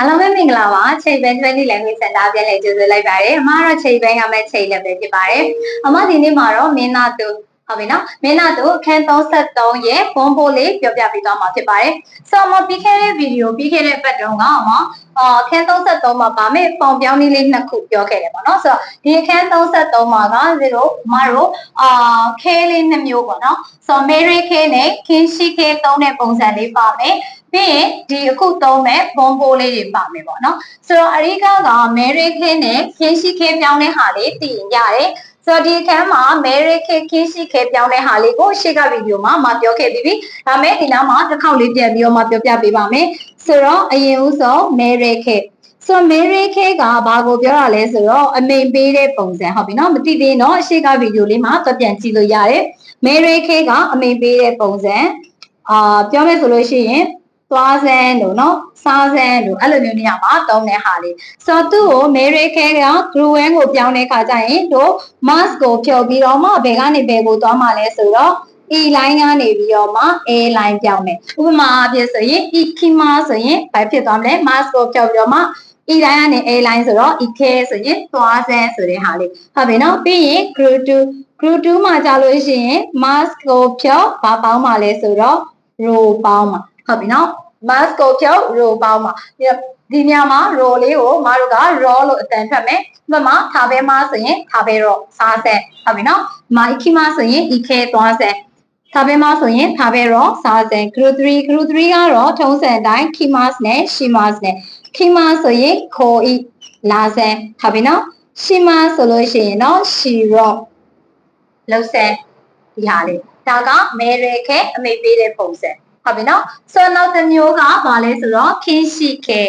အားလုံးပဲမင်္ဂလာပါချိန်ပန်20 language center ပြန်လည်ကြိုဆိုလိုက်ပါတယ်အမကတော့ချိန်ပန်ကမဲ့ချိန်လည်းပဲဖြစ်ပါတယ်အမဒီနေ့မှာတော့မင်းသားသူဟုတ်ပြီနော်မင်းသားသူအခန်း33ရဲ့ဘုံဘိုးလေးပြောပြပေးသွားမှာဖြစ်ပါတယ်ဆိုတော့ပြီးခဲ့တဲ့ဗီဒီယိုပြီးခဲ့တဲ့ပတ်တုန်းကအမအော်အခန်း33မှာဗာမဲ့ပုံပြောင်းနည်းလေးနှစ်ခုပြောခဲ့တယ်ပေါ့နော်ဆိုတော့ဒီအခန်း33မှာကဇီရိုအမတို့အာခဲလေးနှစ်မျိုးပေါ့နော်ဆိုတော့ Mary K နဲ့ Kinshi K သုံးတဲ့ပုံစံလေးပါမယ် ပြီးရင်ဒီအခုသုံးမဲ့ဘုံဘိုးလေးတွေပါမယ်ပေါ့နော်ဆိုတော့အရိကက Mary K နဲ့ Kinshi K ပြောင်းတဲ့ဟာလေးသိရင်ရတယ်ဆိုတော့ဒီအခန်းမှာ Mary K Kinshi K ပြောင်းတဲ့ဟာလေးကိုရှေ့ကဗီဒီယိုမှာမပြောခဲ့ပြီးပြီဒါမဲ့ဒီနားမှာတစ်ခေါက်လေးပြန်ပြီးတော့မှပြောပြပေးပါမယ်ဆိုတော့အရင်ဦးဆုံး Mary K ဆိုတော့ Mary K ကဘာကိုပြောတာလဲဆိုတော့အမိန်ပေးတဲ့ပုံစံဟုတ်ပြီနော်မသိသေးတော့အရှိကဗီဒီယိုလေးမှာသွားပြန်ကြည့်လို့ရတယ် Mary K ကအမိန်ပေးတဲ့ပုံစံအာပြောမယ်ဆိုလို့ရှိရင် သွားစမ်းလို့နော်စားစမ်းလို့အဲ့လိုမျိုးနေရာမှာသုံးတဲ့ဟာလေးဆိုတော့သူ့ကို Mary K က Gruen ကိုပြောင်းတဲ့ခါကျရင်တို့ mask ကိုဖြုတ်ပြီးတော့မှဘယ်ကနေဘယ်ကိုသွားမှလဲဆိုတော့ E line ကနေပြီးတော့မှ A line ပြောင်းမယ်ဥပမာအဖြစ်ဆိုရင် ikima ဆိုရင်ဘာဖြစ်သွားမလဲ mask ကိုဖြုတ်ပြီးတော့မှ E line ကနေ A line ဆိုတော့ ek ဆိုရင်သွားစမ်းဆိုတဲ့ဟာလေးဟုတ်ပြီနော်ပြီးရင် group 2 group 2မှာကြာလို့ရှိရင် mask ကိုဖြုတ်ဘာပေါင်းမှာလဲဆိုတော့ row ပေါင်းမှာ ဟုတ်ပြီနော် mask ကိုဖြုတ် row ပေါင်းမှာဒီနေရာမှာ row လေးကိုမတို့က raw လို့အတန်ထွက်မယ်။ဥပမာထားပဲမှာဆိုရင်ထားပဲ raw စားဆက်ဟုတ်ပြီနော်။မာခီမှာဆိုရင် ek သွားဆက်ထားပဲမှာဆိုရင်ထားပဲ raw စားဆက် group 3 group 3ကတော့ထုံးစံအတိုင်း kimas နဲ့ shimas နဲ့ kimas ဆိုရင်ခိုဤလာစမ်းထားပြီနော် shimas ဆိုလို့ရှိရင်တော့ shiro လောက်ဆက်ဒီဟာလေးဒါကမဲရဲခဲအမေပေးတဲ့ပုံစံ ဟုတ်ပြီနော်ဆိုတော့နောက်တစ်မျိုးကဘာလဲဆိုတော့ခင်းရှိခဲ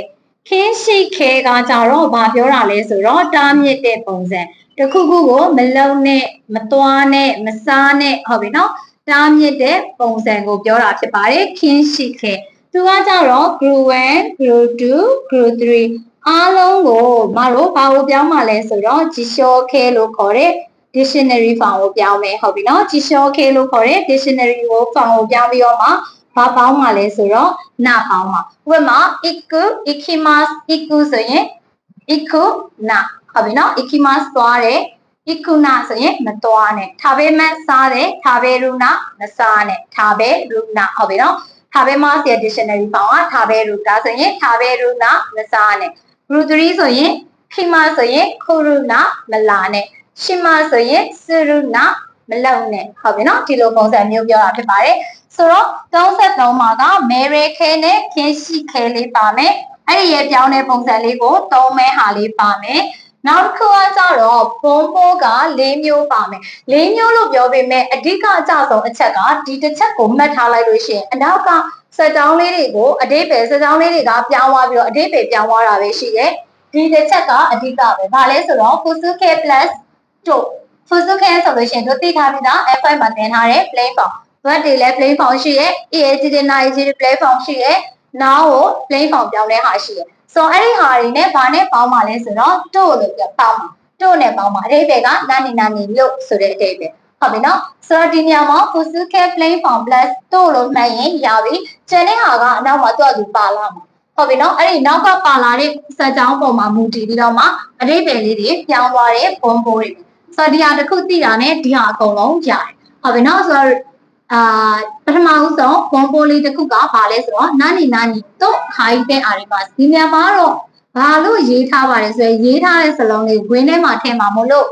ခင်းရှိခဲကကြတော့ဘာပြောတာလဲဆိုတော့တားမြစ်တဲ့ပုံစံတခုခုကိုမလုံနဲ့မသွားနဲ့မစားနဲ့ဟုတ်ပြီနော်တားမြစ်တဲ့ပုံစံကိုပြောတာဖြစ်ပါတယ်ခင်းရှိခဲသူကကြတော့ group 1 group 2 group 3အားလုံးကိုမတို့ဘာလို့ပြောင်းမှလဲဆိုတော့ဂျီရှောခဲလို့ခေါ်တဲ့ dictionary form ကိုပြောင်းမယ်ဟုတ်ပြီနော်ဂျီရှောခဲလို့ခေါ်တဲ့ dictionary ကို form ကိုပြောင်းပြီးတော့မှ ဘာပေါင်းမှာလဲဆိုတော့နာပေါင်းမှာဥပမာ iku ikimas iku ဆိုရင် iku na ဟုတ်ပြီနော် ikimas သွားတယ် ikuna ဆိုရင်မသွားနဲ့ထားပဲမစားတယ်ထားပဲရူနာမစားနဲ့ထားပဲရူနာဟုတ်ပြီနော်ထားပဲမဆရာ dictionary ပေါင်းကထားပဲရူဒါဆိုရင်ထားပဲရူနာမစားနဲ့ group 3ဆိုရင် khima ဆိုရင် khuruna မလာနဲ့ရှင်မဆိုရင်စရုနာမလုံနဲ့ဟုတ်ပြီနော်ဒီလိုပုံစံမျိုးပြောတာဖြစ်ပါတယ် ဆိုတော့33မှာကမဲရဲခဲနဲ့ခင်းရှိခဲလေးပါမယ်အဲ့ဒီရဲ့ပြောင်းတဲ့ပုံစံလေးကိုသုံးမဲဟာလေးပါမယ်နောက်တစ်ခုကကြတော့ဘုံဘိုးက၄မျိုးပါမယ်၄မျိုးလို့ပြောပေမဲ့အဓိကအကျဆုံးအချက်ကဒီတစ်ချက်ကိုမှတ်ထားလိုက်လို့ရှိရင်အနောက်ကစက်တောင်းလေးတွေကိုအတိပယ်စက်တောင်းလေးတွေကပြောင်းသွားပြီးတော့အတိပယ်ပြောင်းသွားတာပဲရှိတယ်ဒီတစ်ချက်ကအဓိကပဲဘာလဲဆိုတော့ fusuke plus တို့ fusuke ဆိုလို့ရှိရင်တို့သိထားပြီးသား F5 မှာသင်ထားတဲ့ plain form word တွေလည်း plain form ရှိရဲ EAG တွေ NIG တွေ plain form ရှိရဲ now ကို plain form ပြောင်းလဲဟာရှိရဲဆိုတော့အဲ့ဒီဟာတွေနဲ့ဘာနဲ့ပေါင်းပါလဲဆိုတော့တို့လို့ပြောပေါင်းပါတို့နဲ့ပေါင်းပါအဓိပ္ပာယ်ကနာနီနာနီလို့ဆိုတဲ့အဓိပ္ပာယ်ဟုတ်ပြီနော်ဆိုတော့ဒီနေရာမှာ fusuke plain form plus တို့လို့မှတ်ရင်ရပြီကျန်တဲ့ဟာကအနောက်မှာသူ့အတူပါလာမှာဟုတ်ပြီနော်အဲ့ဒီနောက်ကပါလာတဲ့စက်ကြောင်းပုံမှာမူတည်ပြီးတော့မှအဓိပ္ပာယ်လေးတွေပြောင်းသွားတဲ့ဘုံဘိုးတွေဆိုတော့ဒီဟာတစ်ခုသိတာနဲ့ဒီဟာအကုန်လုံးရတယ်ဟုတ်ပြီနော်ဆိုတော့ အာပထမဦးဆုံးဘုံဘိုးလေးတစ်ခုကဘာလဲဆိုတော့နာနီနာနီတော့ခိုင်းတဲ့အာရီပါဒီနေရာမှာတော့ဘာလို့ရေးထားပါလဲဆိုရင်ရေးထားတဲ့စလုံးလေးဝင်းထဲမှာထည့်မှာမလို့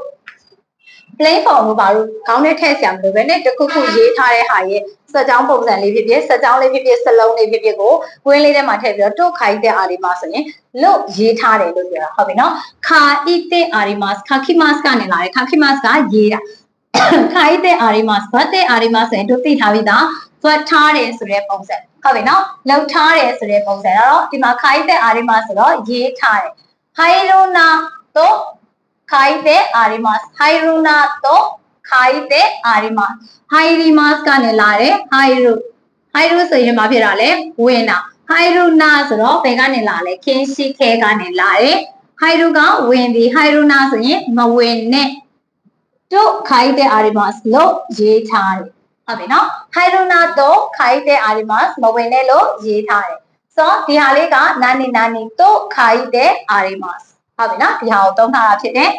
plain form လို့ပါလို့ခေါင်းနဲ့ထည့်ဆရာမလို့ပဲနဲ့တခုခုရေးထားတဲ့ဟာရဲ့စက်ကြောင်းပုံစံလေးဖြစ်ဖြစ်စက်ကြောင်းလေးဖြစ်ဖြစ်စလုံးလေးဖြစ်ဖြစ်ကိုဝင်းလေးထဲမှာထည့်ပြီးတော့တုတ်ခိုင်းတဲ့အာရီမဆိုရင်လို့ရေးထားတယ်လို့ပြောတာဟုတ်ပြီနော်ခါဣတဲ့အာရီမတ်ခါခိမတ်ကနေလာတယ်ခါခိမတ်ကရေးတာ ခါဣတဲ့အာရီမတ်ဘတ်တဲ့အာရီမတ်ဆိုရင်တို့သိထားပြီးသားသွတ်ထားတယ်ဆိုတဲ့ပုံစံဟုတ်ပြီနော်လှုပ်ထားတယ်ဆိုတဲ့ပုံစံတော့ဒီမှာခါဣတဲ့အာရီမတ်ဆိုတော့ရေးထားတယ်ဟိုင်ရိုနာတော့ခိုင်တဲ့အာရီမတ်ဟိုင်ရူနာတော့ခိုင်တဲ့အာရီမတ်ဟိုင်ရီမတ်ကနေလာတယ်ဟိုင်ရူဟိုင်ရူဆိုရင်ဘာဖြစ်တာလဲဝင်တာဟိုင်ရူနာဆိုတော့ဘယ်ကနေလာလဲခင်းရှိခဲကနေလာတယ်ဟိုင်ရူကဝင်ပြီးဟိုင်ရူနာဆိုရင်မဝင်နဲ့ တို့ခိုင်တဲ့အာရီမတ်လို့ရေးထားတယ်ဟုတ်ပြီနော်ခိုင်ရိုနာတို့ခိုင်တဲ့အာရီမတ်မဝင်နဲ့လို့ရေးထားတယ်ဆိုဒီဟာလေးကနာနီနာနီတို့ခိုင်တဲ့အာရီမတ်ဟုတ်ပြီနော်ဒီဟာကိုသုံးထားတာဖြစ်တယ်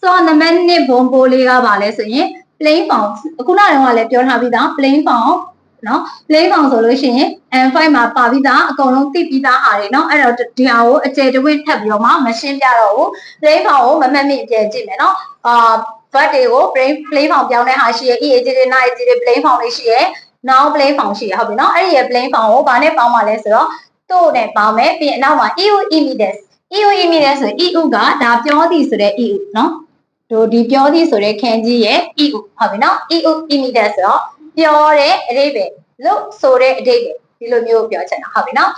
ဆိုတော့နံပါတ်1ဘုံပိုးလေးကပါလဲဆိုရင် plain pound အခုနောက်တော့လည်းပြောထားပြီးသား plain pound နော် plain pound ဆိုလို့ရှိရင် M5 မှာပါပြီးသားအကုန်လုံးသိပြီးသားဟာတွေနော်အဲ့တော့ဒီဟာကိုအကျယ်တဝင့်ထပ်ပြီးတော့မှမရှင်းပြတော့ဘူး plain pound ကိုမမတ်မိအကျယ်ကြည့်မယ်နော်အာ drug တွေကို brain plane form ပြောင်းတဲ့ဟာရှိရယ် EAG တွေ NAG တွေ brain form တွေရှိရယ် now brain form ရှိရယ်ဟုတ်ပြီနော်အဲ့ဒီရဲ့ brain form ကိုဘာနဲ့ပေါင်းပါလဲဆိုတော့တို့နဲ့ပေါင်းမယ်ပြီးရင်နောက်မှာ EU imidase EU imidase ဆို EU ကဒါပြောသည်ဆိုတဲ့ EU နော်တို့ဒီပြောသည်ဆိုတဲ့ခန်းကြီးရဲ့ EU ဟုတ်ပြီနော် EU imidase ဆိုတော့ပြောတဲ့အဓိပ္ပာယ်လို့ဆိုတဲ့အဓိပ္ပာယ် ဒီလိုမျိုးပြောချင်တာဟုတ်ပြီနော်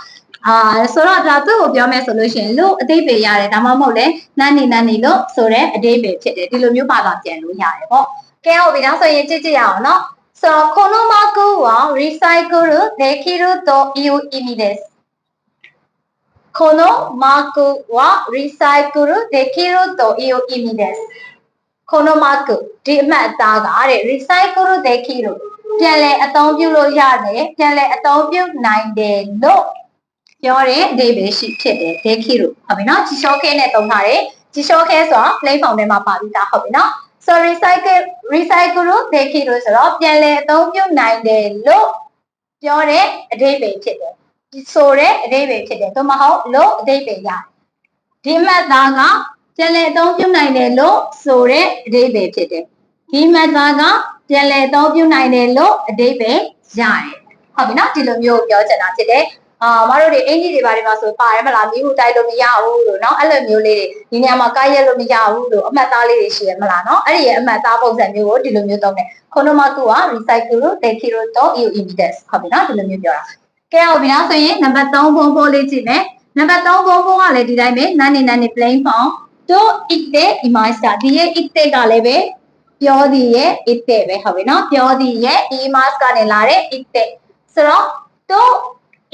အာဆိုတော့ဒါသူ့ကိုပြောမယ်ဆိုလို့ရှိရင်လို့အတိတ်ပဲရတယ်ဒါမှမဟုတ်လဲနန်းနေနန်းနေလို့ဆိုတဲ့အတိတ်ပဲဖြစ်တယ်ဒီလိုမျိုးဘာသာပြန်လို့ရတယ်ပေါ့ကဲဟုတ်ပြီဒါဆိုရင်ကြည့်ကြရအောင်နော် So このマークは recycle できるという意味ですこのマークは recycle できるという意味ですこのマークဒီအမှတ်အသားကတဲ့ recycle できる ပြန်လဲအသုံးပြုလို့ရတယ်ပြန်လဲအသုံးပြုနိုင်တယ်လို့ပြောတဲ့အဓိပ္ပာယ်ရှိဖြစ်တယ် de ki လို့ဟုတ်ပြီနော်ជីရှောခဲနဲ့သုံးထားတယ်ជីရှောခဲဆိုတာ plain form ထဲမှာပါပြီးသားဟုတ်ပြီနော် so recycle recycle လို့ de ki လို့ဆိုတော့ပြန်လဲအသုံးပြုနိုင်တယ်လို့ပြောတဲ့အဓိပ္ပာယ်ဖြစ်တယ်ဒီဆိုတဲ့အဓိပ္ပာယ်ဖြစ်တယ်သို့မဟုတ်လို့အဓိပ္ပာယ်ရတယ်ဒီမှတ်သားကပြန်လဲအသုံးပြုနိုင်တယ်လို့ဆိုတဲ့အဓိပ္ပာယ်ဖြစ်တယ်ဒီမှတ်သားက ပြန်လဲအသုံးပြုနိုင်တယ်လို့အဓိပ္ပာယ်ရတယ်ဟုတ်ပြီနော်ဒီလိုမျိုးပြောချင်တာဖြစ်တယ်အာမတို့တွေအင်ကြီးတွေဘာတွေမှာဆိုပါရမလားမိဟုတိုက်လို့မရဘူးလို့เนาะအဲ့လိုမျိုးလေးတွေဒီနေရာမှာကားရက်လို့မရဘူးလို့အမှတ်သားလေးတွေရှိရမလားเนาะအဲ့ဒီရဲ့အမှတ်သားပုံစံမျိုးကိုဒီလိုမျိုးသုံးတယ်ခုနမကူက recycle လို့ take it တော့ EU immediate ဟုတ်ပြီเนาะဒီလိုမျိုးပြောတာကဲဟုတ်ပြီနော်ဆိုရင်နံပါတ်3ဖုန်းဖိုးလေးကြည့်မယ်နံပါတ်3ဖုန်းဖိုးကလည်းဒီတိုင်းပဲနာနေနာနေ plain form တို့ ite imasta ဒီရဲ့ ite ကလည်းပဲ ပြောသည်ရဲ့ ite ပဲဟုတ်ပြီနော်ပြောသည်ရဲ့ imas ကနေလာတဲ့ ite ဆိုတော့တို့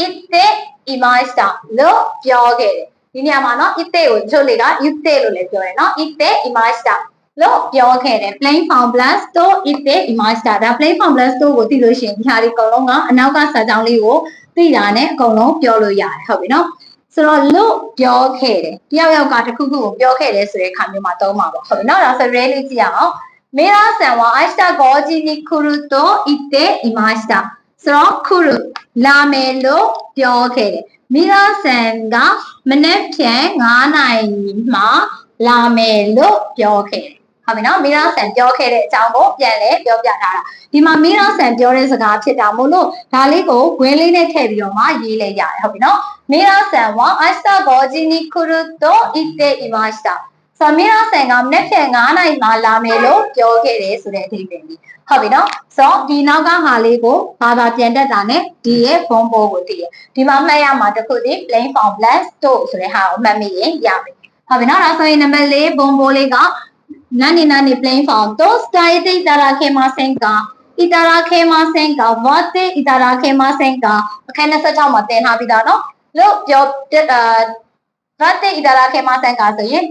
ite imasta လို့ပြောခဲ့တယ်ဒီနေရာမှာနော် ite ကိုချုပ်လေက ite လို့လည်းပြောတယ်နော် ite imasta လို့ပြောခဲ့တယ် plain form plus တို့ ite imasta ဒါ plain form plus တို့ကိုသိလို့ရှိရင်ဒီဟာဒီအကုန်လုံးကအနောက်ကစာကြောင်းလေးကိုသိတာနဲ့အကုန်လုံးပြောလို့ရတယ်ဟုတ်ပြီနော်ဆိုတော့လို့ပြောခဲ့တယ်တယောက်ယောက်ကတစ်ခုခုကိုပြောခဲ့တယ်ဆိုတဲ့ခါမျိုးမှာသုံးပါပေါ့ဟုတ်ပြီနော်ဒါဆို real လေးကြည့်ရအောင် メラさんは明日5時に来ると言っていました。その来るလာမယ်လို့ပြောခဲ့တယ်။မိရာဆန်ကမနေ့ပြန်9နာရီမှလာမယ်လို့ပြောခဲ့တယ်။ဟုတ်ပြီနော်မိရာဆန်ပြောခဲ့တဲ့အကြောင်းကိုပြန်လဲပြောပြထားတာ။ဒီမှာမိရာဆန်ပြောတဲ့စကားဖြစ်တာမို့လို့ဒါလေးကိုဂွင်းလေးနဲ့ထည့်ပြီးတော့မှရေးလိုက်ရတယ်ဟုတ်ပြီနော်။မိရာဆန်は明日5時に来ると言っていました。 ဆမီရာဆန်ကမနေ့ဖြန်9နိုင်မှာလာမယ်လို့ပြောခဲ့တယ်ဆိုတဲ့အဓိပ္ပာယ်လေးဟုတ်ပြီနော်ဆိုတော့ဒီနောက်ကဟာလေးကိုဘာသာပြန်တတ်တာ ਨੇ ဒီရဲ့ဘုံဘိုးကိုသိရဒီမှာမှတ်ရမှာတစ်ခုဒီ plain form plus to ဆိုတဲ့ဟာကိုမှတ်မိရင်ရမယ်ဟုတ်ပြီနော်ဒါဆိုရင်နံပါတ်၄ဘုံဘိုးလေးကနန်နီနန်နီ plain form to stay တိတရာခေမဆန်ကဣတရာခေမဆန်ကဝတ်တိဣတရာခေမဆန်ကအခန်း26မှာသင်ထားပြီးသားနော်လို့ပြောတဲ့ဗတ်တိဣတရာခေမဆန်ကဆိုရင်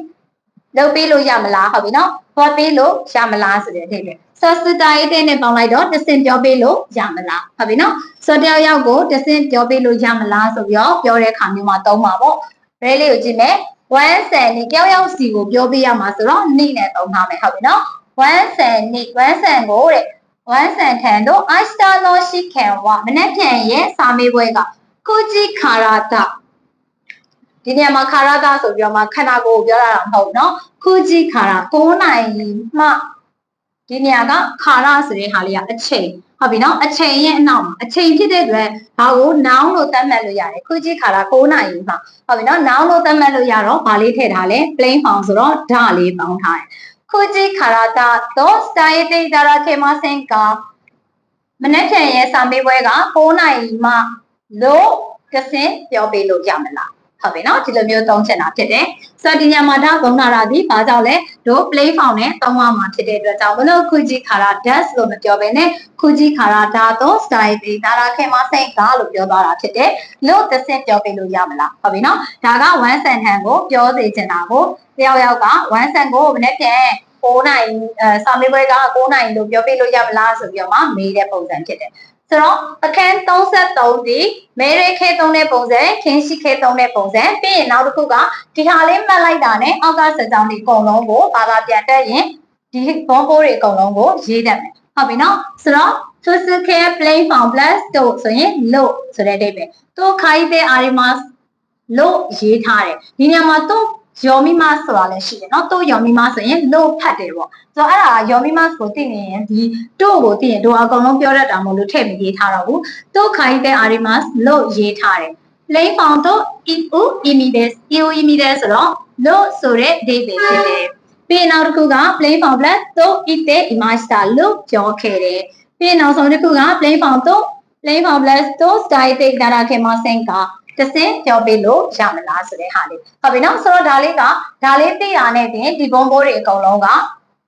လုပ်ပေးလို့ရမလားဟုတ်ပြီနော်ခေါ်ပေးလို့ရမလားဆိုတဲ့အဓိပ္ပာယ်ဆော့စတာရေးတဲ့နဲ့ပေါင်းလိုက်တော့တစင်ပြောပေးလို့ရမလားဟုတ်ပြီနော်ဆော့တယောက်ယောက်ကိုတစင်ပြောပေးလို့ရမလားဆိုပြီးတော့ပြောတဲ့အခါမျိုးမှာသုံးပါပေါ့ရဲလေးကိုကြည့်မယ်1ဆန်နေကြောက်ရောက်စီကိုပြောပေးရမှာဆိုတော့နေနဲ့သုံးထားမယ်ဟုတ်ပြီနော်1ဆန်နေ1ဆန်ကိုတဲ့1ဆန်ထန်တို့ I star no shi can wa မနေ့ပြန်ရဲ့စာမေးပွဲကကုဂျီခါရာတာ ဒီနေရာမှာခါရတာဆိုပြီးတော့မှခန္ဓာကိုယ်ကိုပြောတာတော့မဟုတ်ဘူးเนาะခုကြည့်ခါရ9နိုင်မှဒီနေရာကခါရဆိုတဲ့ဟာလေးကအချိန်ဟုတ်ပြီเนาะအချိန်ရဲ့အနောက်မှာအချိန်ဖြစ်တဲ့အတွက်ဒါကို noun လို့သတ်မှတ်လို့ရတယ်ခုကြည့်ခါရ9နိုင်မှဟုတ်ပြီเนาะ noun လို့သတ်မှတ်လို့ရတော့ဘာလေးထည့်ထားလဲ plain form ဆိုတော့ဓာလေးပေါင်းထားတယ်ခုကြည့်ခါရတာတော့ style တေးတာရခေမစင်ကမနေ့ပြန်ရဲ့စာမေးပွဲက9နိုင်မှလို့ကစင်ပြောပေးလို့ရမလား ဟုတ်ပြီနော်ဒီလိုမျိုးသုံးချင်တာဖြစ်တယ်ဆိုတော့ဒီညမှာဒါဘုံနာတာဒီဘာကြောင့်လဲတို့ play form နဲ့သုံးရမှာဖြစ်တဲ့အတွက်ကြောင့်မလို့ခုကြီးခါရာ dash လို့မပြောဘဲနဲ့ခုကြီးခါရာဒါတော့ style ဒီဒါရာခင်မစိတ်ကားလို့ပြောသွားတာဖြစ်တယ်လို့တစ်ဆင့်ပြောပြလို့ရမလားဟုတ်ပြီနော်ဒါက1 sentence ကိုပြောစေချင်တာကိုတယောက်ယောက်က1 sentence ကိုမနေ့ပြန်9နိုင်အဲစာမေးပွဲက9နိုင်လို့ပြောပြလို့ရမလားဆိုပြီးတော့မှမေးတဲ့ပုံစံဖြစ်တယ် ဆိုဆိုတော့အခန်း33ဒီမဲရဲခဲသုံးတဲ့ပုံစံခင်းရှိခဲသုံးတဲ့ပုံစံပြီးရင်နောက်တစ်ခုကဒီဟာလေးမှတ်လိုက်တာနဲ့အောက်ကစကြောင်းဒီအကုန်လုံးကိုဘာသာပြန်တက်ရင်ဒီဘွန်ပိုးတွေအကုန်လုံးကိုရေးတတ်မယ်ဟုတ်ပြီနော်ဆိုတော့ physical care plain form plus တို့ဆိုရင် low ဆိုတဲ့အဓိပ္ပာယ်သူခိုင်းတဲ့ arimas လို့ရေးထားတယ်ဒီနေရာမှာသူ ယောမီမဆိုတာလည်းရှိတယ်เนาะသူယောမီမဆိုရင်လို့ဖတ်တယ်ပေါ့ဆိုတော့အဲ့ဒါယောမီမကိုသိနေရင်ဒီတို့ကိုသိရင်တို့အကုန်လုံးပြောတတ်တာမဟုတ်လို့ထည့်မရေးထားတော့ဘူးသူခိုင်းတဲ့ arimas လို့ရေးထားတယ် plain form တို့ eu imides eu imides ဆိုတော့လို့ဆိုတဲ့ date ပဲဖြစ်တယ်ပြီးရင်နောက်တစ်ခုက plain form plus တို့ ite imagista လို့ပြောခဲ့တယ်ပြီးရင်နောက်ဆုံးတစ်ခုက plain form တို့ plain form plus တို့ static data ခေမစင်က တစင်းပြောပေးလို့ရမလားဆိုတဲ့ဟာလေးဟုတ်ပြီနော်ဆိုတော့ဒါလေးကဒါလေးသိတာနဲ့တင်ဒီဘုံဘိုးတွေအကုန်လုံးက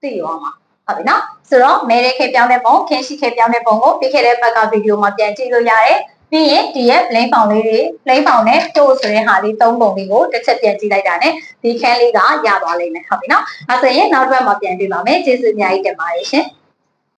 သိရောမှာဟုတ်ပြီနော်ဆိုတော့မဲရဲခေပြောင်းတဲ့ပုံခင်းရှိခေပြောင်းတဲ့ပုံကိုပြီးခဲ့တဲ့ဘက်ကဗီဒီယိုမှာပြန်ကြည့်လို့ရတယ်ပြီးရင်ဒီရဲ့ plain form လေးတွေ plain form နဲ့ to ဆိုတဲ့ဟာလေးသုံးပုံလေးကိုတစ်ချက်ပြန်ကြည့်လိုက်တာနဲ့ဒီခန်းလေးကရသွားလိမ့်မယ်ဟုတ်ပြီနော်အဲဆိုရင်နောက်တစ်ပတ်မှာပြန်တွေ့ပါမယ်ကျေးဇူးအများကြီးတင်ပါတယ်ရှင်